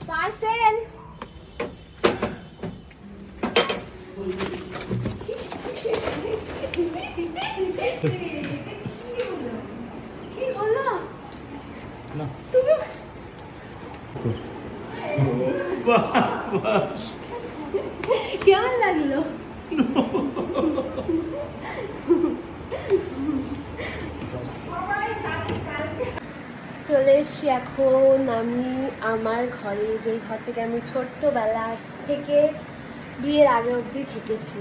Parcel. কি হলো না তুমি বাবা চলে এসছি এখন আমি আমার ঘরে যেই ঘর থেকে আমি ছোট্টবেলা থেকে বিয়ের আগে অবধি থেকেছি।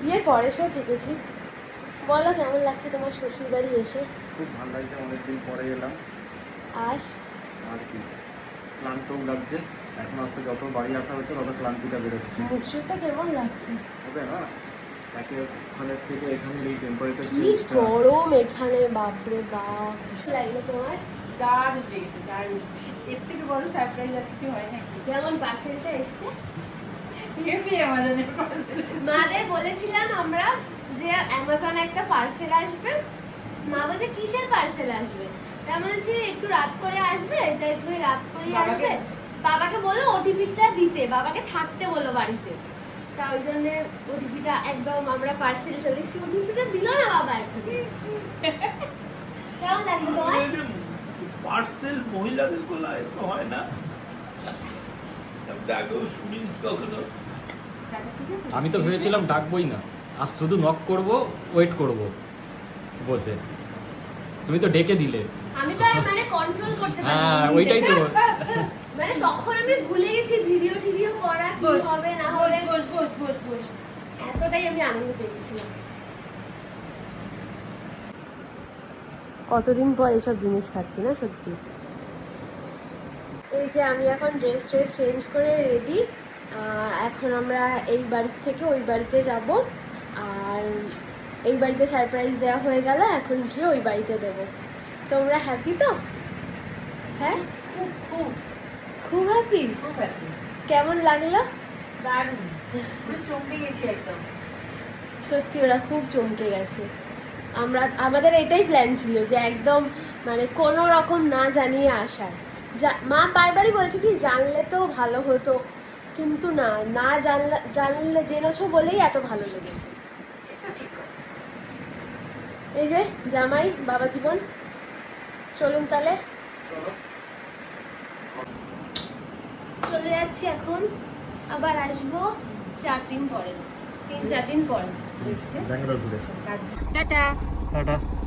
বিয়ের পরে এসেও থেকেছি। বলো কেমন লাগছে তোমার শ্বশুর বাড়ি এসে? খুব ভালো লাগছে অনেকদিন পরে এলাম। আর? আর কি ক্লান্তও লাগছে। এখন আস্তে যত বাড়ি আসা হচ্ছে তত ক্লান্তিটা বেরোচ্ছে। মুখটা কেমন লাগছে? হবে না? একে ওখানের থেকে এখানের এই টেম্পারেচার কি গরম এখানে বাপরে বাপ। কি লাগল তোমার দারুণ লেগেছে দারুণ। এর থেকে বড় সারপ্রাইজ আর কিছু হয় নাকি? কেমন পার্সেলটা এসছে? হেভি অ্যামাজনের পার্সেল মাদের বলেছিলাম আমরা যে অ্যামাজনে একটা পার্সেল আসবে। মা বলছে কিসের পার্সেল আসবে? তা বলছি একটু রাত করে আসবে তা একটু রাত করেই আসবে। বাবাকে- বাবাকে বলো ওটিপিটা দিতে বাবাকে থাকতে বলো বাড়িতে। তা ওই জন্য ওটিপিটা একদম আমরা পার্সেল চলে এসেছি ওটিপিটা দিল না বাবা এখন কেমন লাগল তোমার? পার্সেল মহিলাদের গলায় তো হয় না। আমি তো শুনিনি কখনো। আমি তো ভেবেছিলাম ডাকবই না। আর শুধু নক করব ওয়েট করব। বসে। তুমি তো ডেকে দিলে। আমি তো মানে কন্ট্রোল করতে পারি হ্যাঁ ওইটাই তো। গেছি ভিডিও টিডিও করা কি হবে না হবে? বস বস বস বস। এতটাই আমি আনন্দ পেয়েছিলাম কতদিন পর এসব জিনিস খাচ্ছি না সত্যি? এই যে আমি এখন ড্রেস ট্রেস চেঞ্জ করে রেডি এখন আমরা এই বাড়ির থেকে ওই বাড়িতে যাব। আর এই বাড়িতে সারপ্রাইজ দেওয়া হয়ে গেল এখন গিয়ে ওই বাড়িতে দেবো। তোমরা হ্যাপি তো? হ্যাঁ? খুব খুব। খুব হ্যাপি খুব হ্যাপি কেমন লাগল? দারুণ। চমকে গেছি একদম। সত্যি ওরা খুব চমকে গেছে। আমরা আমাদের এটাই প্ল্যান ছিল যে একদম মানে কোনো রকম না জানিয়ে আসার যা- মা বারবারই বলছে কি জানলে তো ভালো হতো। কিন্তু না না জানলে জানলে জেনেছো বলেই এত ভালো লেগেছে। এই যে জামাই বাবা জীবন চলুন তাহলে। চলে। যাচ্ছি এখন। আবার আসব চার দিন পরে। তিন চার দিন পরে। টাটা। টাটা।